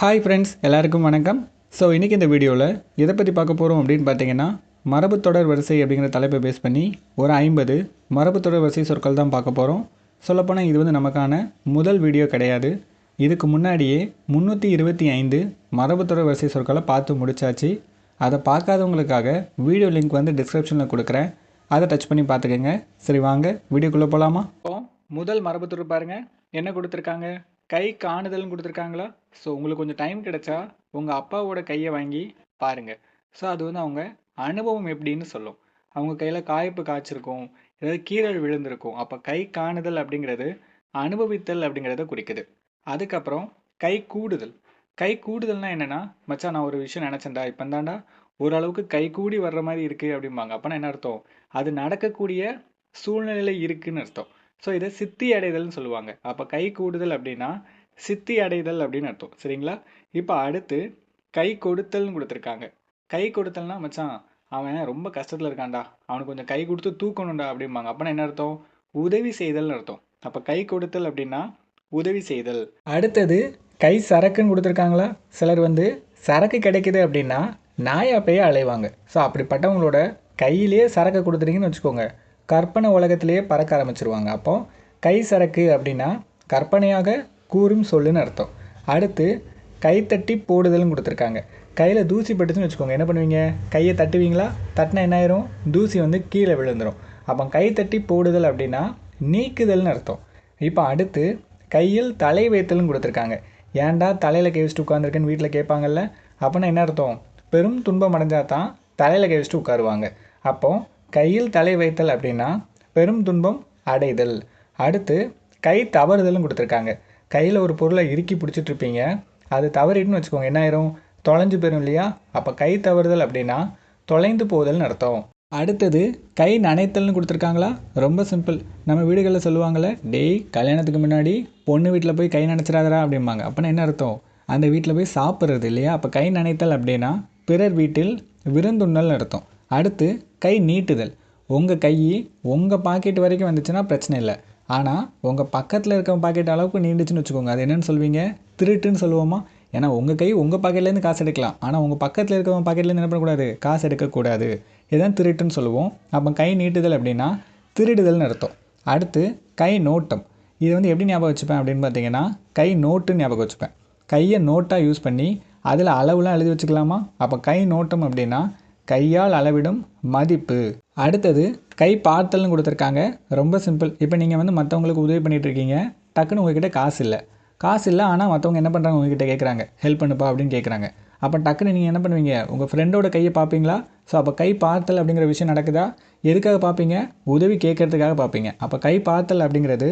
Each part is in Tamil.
ஹாய் ஃப்ரெண்ட்ஸ் எல்லாருக்கும் வணக்கம். ஸோ இன்றைக்கி இந்த வீடியோவில் எதை பற்றி பார்க்க போகிறோம் அப்படின்னு பார்த்தீங்கன்னா மரபுத்தொடர் வரிசை அப்படிங்கிற தலைப்பை பேஸ் பண்ணி ஒரு ஐம்பது மரபுத்தொடர் வரிசை சொற்கள் தான் பார்க்க போகிறோம் சொல்லப்போனால் இது வந்து நமக்கான முதல் வீடியோ கிடையாது. இதுக்கு முன்னாடியே முந்நூற்றி இருபத்தி ஐந்து மரபுத்தொடர் வரிசை சொற்களை பார்த்து முடிச்சாச்சு. அதை பார்க்காதவங்களுக்காக வீடியோ லிங்க் வந்து டிஸ்கிரிப்ஷனில் கொடுக்குறேன். அதை டச் பண்ணி பார்த்துக்கோங்க. சரி வாங்க வீடியோக்குள்ளே போகலாமா முதல் மரபுத்தொடர் பாருங்கள் என்ன கொடுத்துருக்காங்க? கை காணுதல்னு கொடுத்துருக்காங்களா? ஸோ உங்களுக்கு கொஞ்சம் டைம் கிடைச்சா உங்கள் அப்பாவோட கையை வாங்கி பாருங்கள் ஸோ அது வந்து அவங்க அனுபவம் எப்படின்னு சொல்லும். அவங்க கையில் காய்ப்பு காய்ச்சிருக்கும் ஏதாவது கீரல் விழுந்திருக்கும். அப்போ கை காணுதல் அப்படிங்கிறது அனுபவித்தல் அப்படிங்கிறத குறிக்குது. அதுக்கப்புறம் கை கூடுதல். கை கூடுதல்னா என்னென்னா மச்சான் நான் ஒரு விஷயம் நினச்சேன்டா. இப்போ தாண்டா ஓரளவுக்கு கை கூடி வர்ற மாதிரி இருக்குது அப்படிம்பாங்க. அப்போனா என்ன அர்த்தம்? அது நடக்கக்கூடிய சூழ்நிலையில் இருக்குதுன்னு அர்த்தம். ஸோ இதை சித்தி அடைதல்னு சொல்லுவாங்க. அப்போ கை கூடுதல் அப்படின்னா சித்தி அடைதல் அப்படின்னு அர்த்தம். சரிங்களா? இப்போ அடுத்து கை கொடுத்தல்னு கொடுத்துருக்காங்க. கை கொடுத்தல்னா மச்சான் அவன் ரொம்ப கஷ்டத்தில் இருக்கான்டா. அவனுக்கு கொஞ்சம் கை கொடுத்து தூக்கணும்டா அப்படிம்பாங்க. அப்போனா என்ன அர்த்தம்? உதவி செய்தல்னு அர்த்தம். அப்போ கை கொடுத்தல் அப்படின்னா உதவி செய்தல். அடுத்தது கை சரக்குன்னு கொடுத்துருக்காங்களா? சிலர் வந்து சரக்கு கிடைக்குது அப்படின்னா நாயாப்பையே அலைவாங்க. ஸோ அப்படிப்பட்டவங்களோட கையிலேயே சரக்கு கொடுத்துட்டீங்கன்னு வச்சுக்கோங்க. கற்பனை உலகத்திலேயே பறக்க ஆரம்பிச்சிருவாங்க. அப்போ கை சரக்கு அப்படின்னா கற்பனையாக கூறும் சொல்லுன்னு அர்த்தம். அடுத்து கைத்தட்டி போடுதல்னு கொடுத்துருக்காங்க. கையில் தூசி பட்டுச்சுன்னு வச்சுக்கோங்க. என்ன பண்ணுவீங்க? கையை தட்டுவீங்களா? தட்டினா என்ன ஆயிரும்? தூசி வந்து கீழே விழுந்துடும் அப்போ கைத்தட்டி போடுதல் அப்படின்னா நீக்குதல்னு அர்த்தம். இப்போ அடுத்து கையில் தலை வைத்தல்னு கொடுத்துருக்காங்க. ஏன்டா தலையில் கை வச்சுட்டு உட்காந்துருக்குன்னு வீட்டில் கேட்பாங்கல்ல? அப்போனா என்ன அர்த்தம்? பெரும் துன்பம் அடைஞ்சால் தான் தலையில் கை வச்சுட்டு உட்காருவாங்க. அப்போது கையில் தலை வைத்தல் அப்படின்னா பெரும் துன்பம் அடைதல். அடுத்து கை தவறுதலும் கொடுத்துருக்காங்க. கையில் ஒரு பொருளை இறுக்கி பிடிச்சிட்ருப்பீங்க அது தவறிட்டுன்னு வச்சுக்கோங்க. என்ன ஆயிரும்? தொலைஞ்சு போயிடும் இல்லையா? அப்போ கை தவறுதல் அப்படின்னா தொலைந்து போதல்னு அர்த்தம். அடுத்தது கை நனைத்தல்னு கொடுத்துருக்காங்களா? ரொம்ப சிம்பிள் நம்ம வீடுகளில் சொல்லுவாங்கள்ல டேய் கல்யாணத்துக்கு முன்னாடி பொண்ணு வீட்டில் போய் கை நினச்சிடாதரா அப்படிம்பாங்க. அப்போனா என்ன அர்த்தம்? அந்த வீட்டில் போய் சாப்பிட்றது இல்லையா? அப்போ கை நனைத்தல் அப்படின்னா பிறர் வீட்டில் விருந்துண்ணல்னு அர்த்தம். அடுத்து கை நீட்டுதல். உங்கள் கை உங்கள் பாக்கெட் வரைக்கும் வந்துச்சுன்னா பிரச்சனை இல்லை. ஆனால் உங்கள் பக்கத்தில் இருக்க பாக்கெட் அளவுக்கு நீண்டுச்சுன்னு வச்சுக்கோங்க. அது என்னென்னு சொல்வீங்க? திருட்டுன்னு சொல்லுவோமா? ஏன்னா உங்கள் கை உங்கள் பாக்கெட்லேருந்து காசு எடுக்கலாம். ஆனால் உங்கள் பக்கத்தில் இருக்கிறவங்க பாக்கெட்லேருந்து என்ன பண்ணக்கூடாது? காசு எடுக்கக்கூடாது இதுதான் திருட்டுன்னு சொல்லுவோம். அப்போ கை நீட்டுதல் அப்படின்னா திருடுதல்னு அர்த்தம். அடுத்து கை நோட்டம். இது வந்து எப்படி ஞாபகம் வச்சுப்பேன் அப்படின்னு பார்த்தீங்கன்னா கை நோட்டுன்னு ஞாபகம் வச்சுப்பேன். கையை நோட்டாக யூஸ் பண்ணி அதில் அளவுலாம் எழுதி வச்சுக்கலாமா? அப்போ கை நோட்டம் அப்படின்னா கையால் அளவிடும் மதிப்பு. அடுத்தது கை பார்த்தல்னு கொடுத்துருக்காங்க. ரொம்ப சிம்பிள் இப்போ நீங்கள் வந்து மற்றவங்களுக்கு உதவி பண்ணிகிட்டு இருக்கீங்க. டக்குன்னு உங்ககிட்ட காசு இல்லை. காசு இல்லை ஆனால் மற்றவங்க என்ன பண்ணுறாங்க உங்ககிட்ட கேட்குறாங்க ஹெல்ப் பண்ணுப்பா அப்படின்னு கேட்குறாங்க அப்போ டக்குன்னு நீங்கள் என்ன பண்ணுவீங்க? உங்கள் ஃப்ரெண்டோட கையை பார்ப்பீங்களா? ஸோ அப்போ கை பார்த்தல் அப்படிங்கிற விஷயம் நடக்குதா? எதுக்காக பார்ப்பீங்க? உதவி கேட்கறதுக்காக பார்ப்பீங்க. அப்போ கை பார்த்தல் அப்படிங்கிறது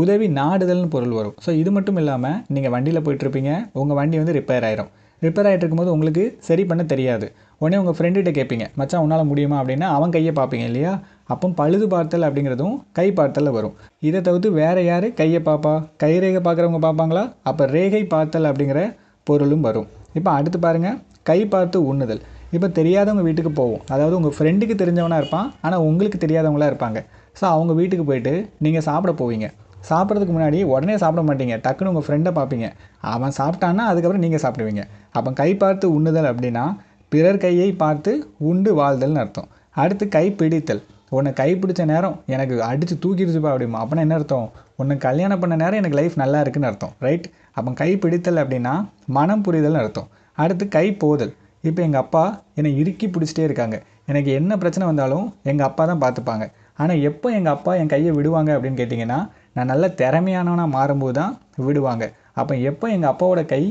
உதவி நாடுதல்னு பொருள் வரும். ஸோ இது மட்டும் இல்லாமல் நீங்கள் வண்டியில் போயிட்டுருப்பீங்க உங்கள் வண்டி வந்து ரிப்பேர் ஆயிரும். ரிப்பேர் ஆகிட்டு இருக்கும்போது உங்களுக்கு சரி பண்ண தெரியாது. உடனே உங்கள் ஃப்ரெண்டுகிட்ட கேட்பீங்க மச்சான் உன்னால் முடியுமா? அப்படின்னா அவன் கையை பார்ப்பீங்க இல்லையா? அப்போ பழுது பார்த்தல் அப்படிங்கிறதும் கை பார்த்தலில் வரும். இதை தவிர்த்து வேறு யார் கையை பார்ப்பா? கை ரேகை பார்க்குறவங்க பார்ப்பாங்களா? அப்போ ரேகை பார்த்தல் அப்படிங்கிற பொருளும் வரும். இப்போ அடுத்து பாருங்கள் கை பார்த்து உண்ணுதல். இப்போ தெரியாதவங்க வீட்டுக்கு போவோம். அதாவது உங்கள் ஃப்ரெண்டுக்கு தெரிஞ்சவனாக இருப்பான் ஆனால் உங்களுக்கு தெரியாதவங்களாக இருப்பாங்க. ஸோ அவங்க வீட்டுக்கு போயிட்டு நீங்கள் சாப்பிட போவீங்க. சாப்பிட்றதுக்கு முன்னாடி உடனே சாப்பிட மாட்டீங்க. டக்குன்னு உங்கள் ஃப்ரெண்டை பார்ப்பீங்க. அவன் சாப்பிட்டான்னா அதுக்கப்புறம் நீங்கள் சாப்பிடுவீங்க. அப்போ கை பார்த்து உண்ணுதல் அப்படின்னா பிறர் கையை பார்த்து உண்டு வாழ்தல்னு அர்த்தம். அடுத்து கை பிடித்தல். உன்னை கை பிடிச்ச நேரம் எனக்கு அடித்து தூக்கிடுச்சுப்பா அப்படிமா. அப்படின்னா என்ன அர்த்தம்? உன்னை கல்யாணம் பண்ண நேரம் எனக்கு லைஃப் நல்லா இருக்குன்னு அர்த்தம். ரைட் அப்போ கை பிடித்தல் அப்படின்னா மனம் புரிதல்னு அர்த்தம். அடுத்து கை போதல். இப்போ எங்கள் அப்பா என்னை இறுக்கி பிடிச்சிட்டே இருக்காங்க. எனக்கு என்ன பிரச்சனை வந்தாலும் எங்கள் அப்பா தான் பார்த்துப்பாங்க ஆனால் எப்போ எங்கள் அப்பா என் கையை விடுவாங்க அப்படின்னு கேட்டிங்கன்னா நான் நல்ல திறமையானவனாக மாறும்போது தான் விடுவாங்க. அப்போ எப்போ எங்கள் அப்பாவோட கை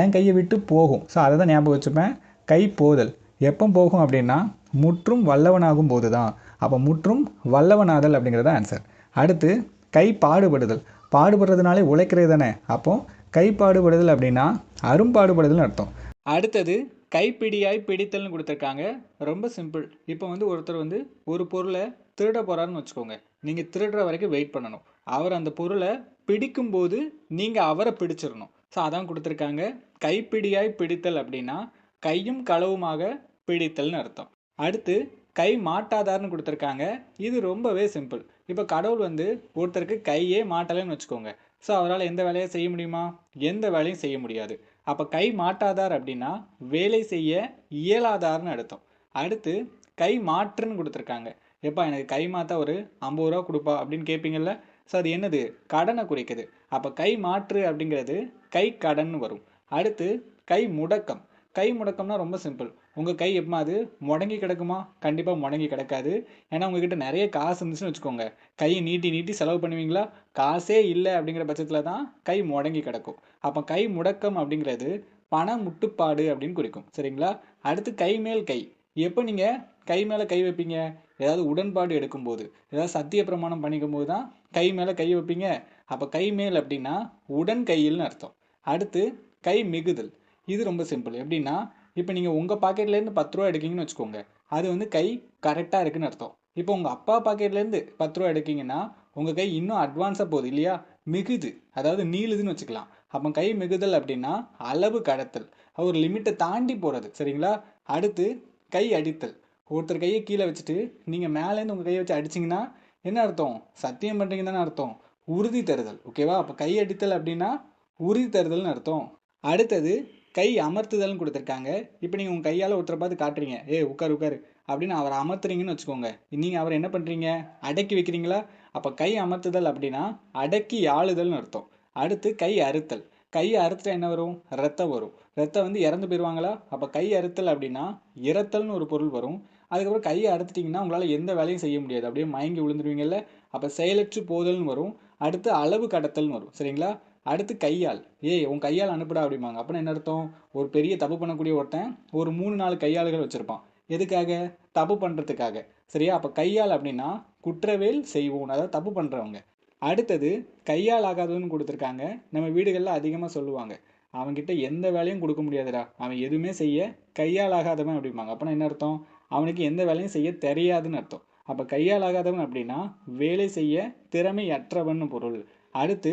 என் கையை விட்டு போகும். ஸோ அதை தான் ஞாபகம் வச்சுப்பேன். கை போதல். எப்போ போகும் அப்படின்னா முற்றும் வல்லவனாகும் போது தான் அப்போ முற்றும் வல்லவனாதல் அப்படிங்கிறது ஆன்சர் அடுத்து கை பாடுபடுதல். பாடுபடுறதுனாலே உழைக்கிறது தானே. அப்போ கை பாடுபடுதல் அப்படின்னா அரும்பாடுபடுதல்னு அர்த்தம். அடுத்தது கைப்பிடியாய் பிடித்தல்னு கொடுத்துருக்காங்க. ரொம்ப சிம்பிள் இப்போ வந்து ஒருத்தர் வந்து ஒரு பொருளை திருட போகிறாருன்னு வச்சுக்கோங்க. நீங்கள் திருடுற வரைக்கும் வெயிட் பண்ணணும். அவர் அந்த பொருளை பிடிக்கும்போது நீங்கள் அவரை பிடிச்சிடணும். ஸோ அதான் கொடுத்துருக்காங்க. கைப்பிடியாய் பிடித்தல் அப்படின்னா கையும் களவுமாக பிடித்தல்னு அர்த்தம். அடுத்து கை மாட்டாதார்னு கொடுத்துருக்காங்க. இது ரொம்பவே சிம்பிள். இப்போ கடவுள் வந்து ஒருத்தருக்கு கையே மாட்டலைன்னு வச்சுக்கோங்க. ஸோ அவரால் எந்த வேலையை செய்ய முடியுமா? எந்த வேலையும் செய்ய முடியாது. அப்போ கை மாட்டாதார் அப்படின்னா வேலை செய்ய இயலாதார்னு அர்த்தம். அடுத்து கை மாற்றுன்னு கொடுத்துருக்காங்க. எப்பா எனக்கு கை மாற்ற ஒரு ஐம்பது ரூபா கொடுப்பா அப்படின்னு கேட்பீங்கள்ல ஸோ அது என்னது? கடனை குறிக்குது. அப்போ கை மாற்று அப்படிங்கிறது கை கடன் வரும். அடுத்து கை முடக்கம். கை முடக்கம்னா ரொம்ப சிம்பிள் உங்கள் கை எப்பமா அது? முடங்கி கிடக்குமா? கண்டிப்பாக முடங்கி கிடக்காது. ஏன்னா உங்ககிட்ட நிறைய காசு இருந்துச்சுன்னு வச்சுக்கோங்க. கையை நீட்டி நீட்டி செலவு பண்ணுவீங்களா? காசே இல்லை அப்படிங்கிற பட்சத்தில் தான் கை முடங்கி கிடக்கும். அப்போ கை முடக்கம் அப்படிங்கிறது பண முட்டுப்பாடு அப்படின்னு குறிக்கும். சரிங்களா? அடுத்து கை மேல் கை. எப்போ நீங்கள் கை மேலே கை வைப்பீங்க? ஏதாவது உடன்பாடு எடுக்கும்போது. ஏதாவது சத்திய பிரமாணம் பண்ணிக்கும் போது தான் கை மேலே கை வைப்பீங்க. அப்போ கை மேல் அப்படின்னா உடன் கையில்னு அர்த்தம். அடுத்து கை மிகுதல். இது ரொம்ப சிம்பிள் எப்படின்னா இப்போ நீங்கள் உங்கள் பாக்கெட்லேருந்து பத்து ரூபா எடுக்கீங்கன்னு வச்சுக்கோங்க. அது வந்து கை கரெக்டாக இருக்குன்னு அர்த்தம். இப்போ உங்கள் அப்பா பாக்கெட்லேருந்து பத்து ரூபா எடுக்கீங்கன்னா உங்கள் கை இன்னும் அட்வான்ஸாக போகுது இல்லையா? மிகுது. அதாவது நீளுதுன்னு வச்சுக்கலாம். அப்போ கை மிகுதல் அப்படின்னா அளவு கடத்தல். ஒரு லிமிட்டை தாண்டி போகிறது சரிங்களா? அடுத்து கை அடித்தல். ஒருத்தர் கையை கீழே வச்சுட்டு நீங்கள் மேலேருந்து உங்கள் கையை வச்சு அடிச்சிங்கன்னா என்ன அர்த்தம்? சத்தியம் பண்ணுறீங்க தானே அர்த்தம். உறுதி தருதல். ஓகேவா அப்போ கை அடித்தல் அப்படின்னா உறுதி தருதல்னு அர்த்தம். அடுத்தது கை அமர்த்துதல்னு கொடுத்துருக்காங்க. இப்போ நீங்கள் உங்கள் கையால் ஒருத்தரை பார்த்து காட்டுறீங்க. ஏ உட்கார் உட்காரு. அப்படின்னு அவரை அமர்த்துறீங்கன்னு வச்சுக்கோங்க. நீங்கள் அவரை என்ன பண்ணுறீங்க அடக்கி வைக்கிறீங்களா? அப்போ கை அமர்த்துதல் அப்படின்னா அடக்கி ஆளுதல்னு அர்த்தம். அடுத்து கை அறுத்தல். கையை அறுத்துட்டா என்ன வரும்? ரத்தம் வரும். ரத்தம் வந்து இறந்து போயிடுவாங்களா அப்போ கை அறுத்தல் அப்படின்னா இறத்தல்னு ஒரு பொருள் வரும். அதுக்கப்புறம் கையை அறுத்துட்டிங்கன்னா உங்களால் எந்த வேலையும் செய்ய முடியாது. அப்படியே மயங்கி விழுந்துருவீங்கல்ல? அப்போ செயலற்று போதல்னு வரும். அடுத்து அளவு கடத்தல்னு வரும். சரிங்களா? அடுத்து கையால். ஏய் உன் கையால் அனுப்புடா அப்படிம்பாங்க. அப்படின்னா என்ன அர்த்தம்? ஒரு பெரிய தப்பு பண்ணக்கூடிய ஒருத்தன் ஒரு மூணு நாலு கையாளுகள் வச்சுருப்பான். எதுக்காக? தப்பு பண்ணுறதுக்காக சரியா? அப்போ கையால் அப்படின்னா குற்றவேல் செய்வோம். அதாவது தப்பு பண்ணுறவங்க அடுத்தது கையால் ஆகாதவன்னு கொடுத்துருக்காங்க. நம்ம வீடுகளில் அதிகமாக சொல்லுவாங்க. அவன்கிட்ட எந்த வேலையும் கொடுக்க முடியாதுடா. அவன் எதுவுமே செய்ய கையால் ஆகாதவன் அப்படிம்பாங்க. அப்படின்னா என்ன அர்த்தம்? அவனுக்கு எந்த வேலையும் செய்ய தெரியாதுன்னு அர்த்தம். அப்போ கையால் ஆகாதவன் அப்படின்னா வேலை செய்ய திறமையற்றவன் பொருள். அடுத்து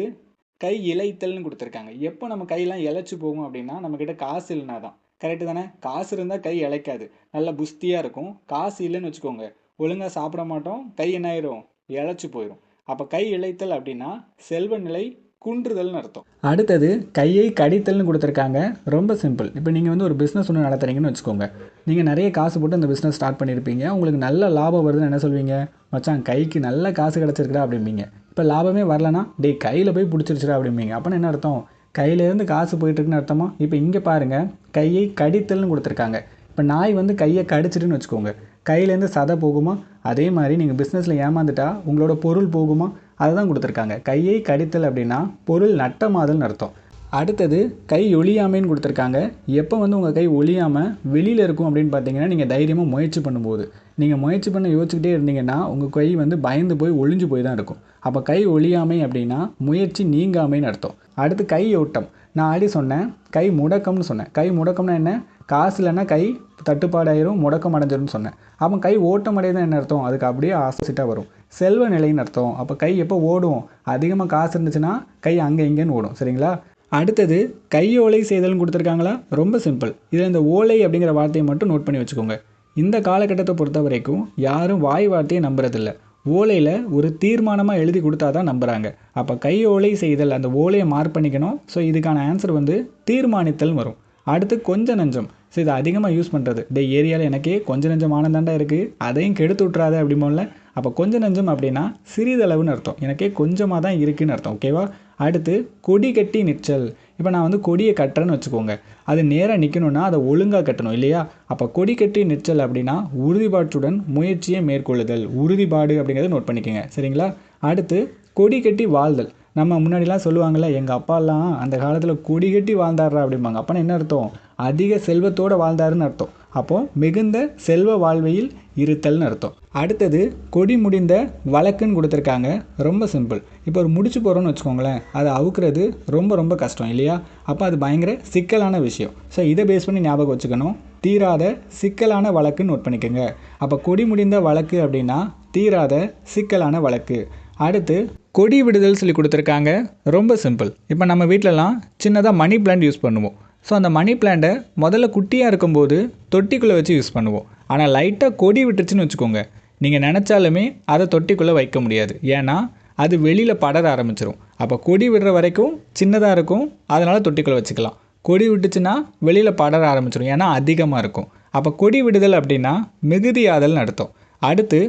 கை இழைத்தல்னு கொடுத்துருக்காங்க. எப்போ நம்ம கையெல்லாம் இழைச்சி போகும் அப்படின்னா நம்மக்கிட்ட காசு இல்லைனா தான். கரெக்டு தானே? காசு இருந்தால் கை இழைக்காது. நல்லா புஸ்தியாக இருக்கும். காசு இல்லைன்னு வச்சுக்கோங்க. ஒழுங்காக சாப்பிட மாட்டோம். கை என்ன ஆயிரும்? இழைச்சி போயிடும் அப்போ கை இழைத்தல் அப்படின்னா செல்வ நிலை குன்றுதல்னு அர்த்தம். அடுத்தது கையை கடித்தல்னு கொடுத்துருக்காங்க. ரொம்ப சிம்பிள் இப்போ நீங்கள் வந்து ஒரு பிஸ்னஸ் ஒன்று நடத்துறீங்கன்னு வச்சுக்கோங்க. நீங்கள் நிறைய காசு போட்டு அந்த பிஸ்னஸ் ஸ்டார்ட் பண்ணியிருப்பீங்க உங்களுக்கு நல்ல லாபம் வருதுன்னு என்ன சொல்வீங்க? மச்சான் கைக்கு நல்ல காசு கிடச்சிருக்குடா அப்படிம்பீங்க. இப்போ லாபமே வரலனா டேய் கையில் போய் பிடிச்சிருச்சுடா அப்படிம்பீங்க. அப்போ என்ன அர்த்தம்? கையிலேருந்து காசு போயிட்டுருக்குன்னு அர்த்தமா? இப்போ இங்கே பாருங்கள் கையை கடித்தல்னு கொடுத்துருக்காங்க. இப்போ நாய் வந்து கையை கடிச்சிட்டுன்னு வச்சுக்கோங்க. கையிலேருந்து சதை போகுமா? அதே மாதிரி நீங்கள் பிஸ்னஸில் ஏமாந்துட்டா உங்களோட பொருள் போகுமா? அதுதான் கொடுத்துருக்காங்க. கையை கடித்தல் அப்படின்னா பொருள் நட்டமாதல்னு அர்த்தம். அடுத்தது கை ஒழியாமைன்னு கொடுத்துருக்காங்க. எப்போ வந்து உங்கள் கை ஒழியாமல் வெளியில் இருக்கும் அப்படின்னு பார்த்தீங்கன்னா நீங்கள் தைரியமாக முயற்சி பண்ணும்போது. நீங்கள் முயற்சி பண்ண யோசிச்சுக்கிட்டே இருந்தீங்கன்னா உங்கள் கை வந்து பயந்து போய் ஒளிஞ்சு போய் தான் இருக்கும். அப்போ கை ஒழியாமை அப்படின்னா முயற்சி நீங்காமைன்னு அர்த்தம். அடுத்து கை ஓட்டம். நான் ஆல்ரெடி சொன்னேன் கை முடக்கம்னு சொன்னேன். கை முடக்கம்னா என்ன? காசு இல்லைன்னா கை தட்டுப்பாடாயிரும் முடக்கம் அடைஞ்சிரும்னு சொன்னேன். அப்போ கை ஓட்டம் அடையுதுன்னா என்ன அர்த்தம்? அதுக்கு அப்படியே ஆப்போசிட்டாக வரும். செல்வ நிலைன்னு அர்த்தம். அப்போ கை எப்போ ஓடும்? அதிகமாக காசு இருந்துச்சுன்னா கை அங்கே இங்கேன்னு ஓடும். சரிங்களா? அடுத்தது கை ஓலை செய்தல்னு கொடுத்துருக்காங்களா? ரொம்ப சிம்பிள் இதில் இந்த ஓலை அப்படிங்கிற வார்த்தையை மட்டும் நோட் பண்ணி வச்சுக்கோங்க. இந்த காலகட்டத்தை பொறுத்த வரைக்கும் யாரும் வாய் வார்த்தையை நம்புறதில்ல. ஓலையில் ஒரு தீர்மானமாக எழுதி கொடுத்தா தான் நம்புகிறாங்க அப்போ கை ஓலை செய்தல் அந்த ஓலையை மார்க் பண்ணிக்கணும். ஸோ இதுக்கான ஆன்சர் வந்து தீர்மானித்தல் வரும். அடுத்து கொஞ்ச நஞ்சம். ஸோ இதை அதிகமாக யூஸ் பண்ணுறது இந்த ஏரியாவில் எனக்கே கொஞ்ச நஞ்சம் ஆனந்தாண்டா இருக்குது அதையும் கெடுத்து விட்றாத அப்படிமோல அப்போ கொஞ்ச நஞ்சம் அப்படின்னா சிறிதளவுன்னு அர்த்தம். எனக்கே கொஞ்சமாக தான் இருக்குன்னு அர்த்தம் ஓகேவா அடுத்து கொடி கட்டி நிச்சல் இப்போ நான் வந்து கொடியை கட்டுறேன்னு வச்சுக்கோங்க. அது நேராக நிற்கணும்னா அதை ஒழுங்காக கட்டணும் இல்லையா? அப்போ கொடி கட்டி நிற்றல் அப்படின்னா உறுதிப்பாட்டுடன் முயற்சியை மேற்கொள்ளுதல். உறுதிப்பாடு அப்படிங்கிறத நோட் பண்ணிக்கோங்க சரிங்களா? அடுத்து கொடி கட்டி வாழ்தல். நம்ம முன்னாடிலாம் சொல்லுவாங்கள்ல எங்கள் அப்பாலாம் அந்த காலத்தில் கொடி கட்டி வாழ்ந்தாடுறா அப்படிம்பாங்க. அப்போனா என்ன அர்த்தம்? அதிக செல்வத்தோடு வாழ்ந்தாருன்னு அர்த்தம். அப்போது மிகுந்த செல்வ வாழ்வையில் இருத்தல்னு அர்த்தம். அடுத்தது கொடி முடிந்த வழக்குன்னு கொடுத்துருக்காங்க. ரொம்ப சிம்பிள் இப்போ ஒரு முடிச்சு போகிறோன்னு வச்சுக்கோங்களேன். அதை அவுக்கிறது ரொம்ப ரொம்ப கஷ்டம் இல்லையா? அப்போ அது பயங்கர சிக்கலான விஷயம். ஸோ இதை பேஸ் பண்ணி ஞாபகம் வச்சுக்கணும். தீராத சிக்கலான வழக்குன்னு நோட் பண்ணிக்கோங்க. அப்போ கொடி முடிந்த வழக்கு அப்படின்னா தீராத சிக்கலான வழக்கு. அடுத்து கொடி விடுதல் சொல்லி கொடுத்துருக்காங்க. ரொம்ப சிம்பிள் இப்போ நம்ம வீட்டிலலாம் சின்னதாக மணி பிளான்ட் யூஸ் பண்ணுவோம். ஸோ அந்த மணி பிளான்ட்டை முதல்ல குட்டியாக இருக்கும்போது தொட்டிக்குள்ளே வச்சு யூஸ் பண்ணுவோம். ஆனால் லைட்டாக கொடி விட்டுருச்சுன்னு வச்சுக்கோங்க. நீங்கள் நினச்சாலுமே அதை தொட்டிக்குள்ளே வைக்க முடியாது. ஏன்னா அது வெளியில் படர ஆரம்பிச்சிடும் அப்போ கொடி விடுற வரைக்கும் சின்னதாக இருக்கும். அதனால் தொட்டிக்குள்ளே வச்சுக்கலாம். கொடி விட்டுச்சுன்னா வெளியில் படர ஆரம்பிச்சிடும் ஏன்னா அதிகமாக இருக்கும். அப்போ கொடி விடுதல் அப்படின்னா மிகுதியாதல் நடத்தும் அடுத்து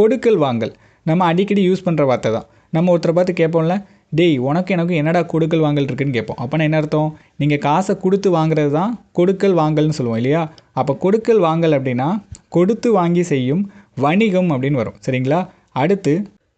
கொடுக்கல் வாங்கல். நம்ம அடிக்கடி யூஸ் பண்ணுற வார்த்தை தான். நம்ம ஒருத்தரை பார்த்து கேட்போம்ல டேய் உனக்கு எனக்கு என்னடா கொடுக்கல் வாங்கல் இருக்குன்னு கேட்போம். அப்போனா என்ன அர்த்தம்? நீங்கள் காசை கொடுத்து வாங்குறது தான் கொடுக்கல் வாங்கல்னு சொல்லுவோம் இல்லையா? அப்போ கொடுக்கல் வாங்கல் அப்படின்னா கொடுத்து வாங்கி செய்யும் வணிகம் அப்படின்னு வரும் சரிங்களா? அடுத்து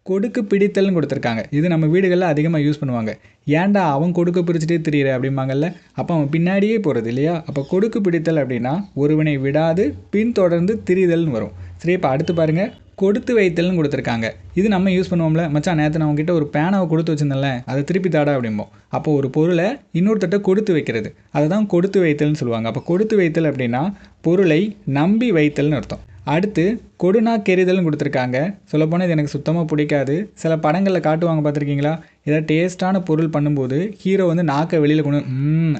கொடுக்கு பிடித்தல்னு கொடுத்துருக்காங்க. இது நம்ம வீடுகளில் அதிகமாக யூஸ் பண்ணுவாங்க. ஏன்டா அவன் கொடுக்க பிரிச்சுட்டே தெரியுற? அப்படிம்பாங்கல்ல. அப்போ அவன் பின்னாடியே போகிறது இல்லையா? அப்போ கொடுக்கு பிடித்தல் அப்படின்னா ஒருவனை விடாது பின்தொடர்ந்து திரிதல்னு வரும். சரி இப்போ அடுத்து பாருங்கள் கொடுத்து வைத்தல்னு கொடுத்துருக்காங்க. இது நம்ம யூஸ் பண்ணுவோம்ல. மச்சான் நேற்று நான் உங்ககிட்ட ஒரு பேனாவை கொடுத்து வச்சிருந்தேன்ல அதை திருப்பி தாடா அப்படிம்போம். அப்போ ஒரு பொருளை இன்னொருத்தட்ட கொடுத்து வைக்கிறது. அதை தான் கொடுத்து வைத்தல்னு சொல்லுவாங்க. அப்போ கொடுத்து வைத்தல் அப்படின்னா பொருளை நம்பி வைத்தல்னு அர்த்தம். அடுத்து கொடுனா கெரிதல்னு கொடுத்துருக்காங்க. சொல்லப்போனால் இது எனக்கு சுத்தமாக பிடிக்காது. சில படங்களில் காட்டுவாங்க பார்த்துருக்கீங்களா? ஏதாவது டேஸ்ட்டான பொருள் பண்ணும்போது ஹீரோ வந்து நாக்கை வெளியில் கொண்டு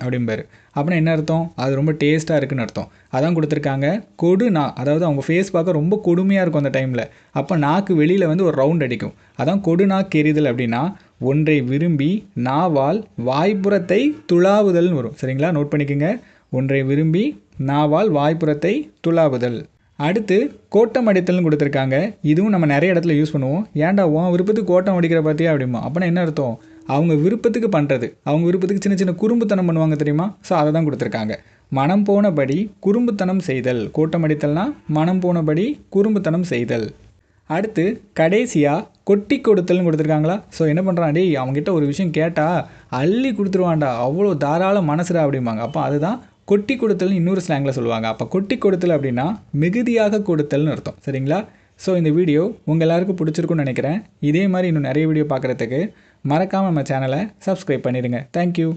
அப்படிம்பாரு. அப்படின்னா என்ன அர்த்தம்? அது ரொம்ப டேஸ்ட்டாக இருக்குன்னு அர்த்தம். அதான் கொடுத்துருக்காங்க. கொடு நா அதாவது அவங்க ஃபேஸ் பார்க்க ரொம்ப கொடுமையாக இருக்கும் அந்த டைமில் அப்போ நாக்கு வெளியில் வந்து ஒரு ரவுண்ட் அடிக்கும். அதான் நாக்கு எரிதல் அப்படின்னா ஒன்றை விரும்பி நாவால் வாய்ப்புறத்தை துளாவுதல்னு வரும். சரிங்களா? நோட் பண்ணிக்கோங்க. ஒன்றை விரும்பி நாவால் வாய்ப்புறத்தை துளாவுதல். அடுத்து கோட்டம் அடித்தல்னு கொடுத்துருக்காங்க. இதுவும் நம்ம நிறைய இடத்துல யூஸ் பண்ணுவோம். ஏன்டா உன் விருப்பத்துக்கு கோட்டம் அடிக்கிற பார்த்தியா அப்படிமா அப்படின்னா என்ன அர்த்தம்? அவங்க விருப்பத்துக்கு பண்ணுறது அவங்க விருப்பத்துக்கு சின்ன சின்ன குறும்புத்தனம் பண்ணுவாங்க தெரியுமா? ஸோ அதை தான் கொடுத்துருக்காங்க. மனம் போனபடி குறும்புத்தனம் செய்தல். கோட்டம் அடித்தல்னா மனம் போனபடி குறும்புத்தனம் செய்தல். அடுத்து கடைசியாக கொட்டி கொடுத்தல்னு கொடுத்துருக்காங்களா? ஸோ என்ன பண்ணுறான் டேய் அவங்ககிட்ட ஒரு விஷயம் கேட்டால் அள்ளி கொடுத்துருவான்டா. அவ்வளோ தாராள மனசுடா அப்படிம்பாங்க. அப்போ அதுதான் கொட்டி கொடுத்தல்னு இன்னொரு ஸ்லாங்கில் சொல்லுவாங்க. அப்போ கொட்டி கொடுத்தல் அப்படின்னா மிகுதியாக கொடுத்தல்னு அர்த்தம். சரிங்களா? ஸோ இந்த வீடியோ உங்கள் எல்லாருக்கும் பிடிச்சிருக்குன்னு நினைக்கிறேன். இதே மாதிரி இன்னும் நிறைய வீடியோ பார்க்குறதுக்கு மறக்காமல் நம்ம சேனலை சப்ஸ்கிரைப் பண்ணிடுங்க. தேங்க்யூ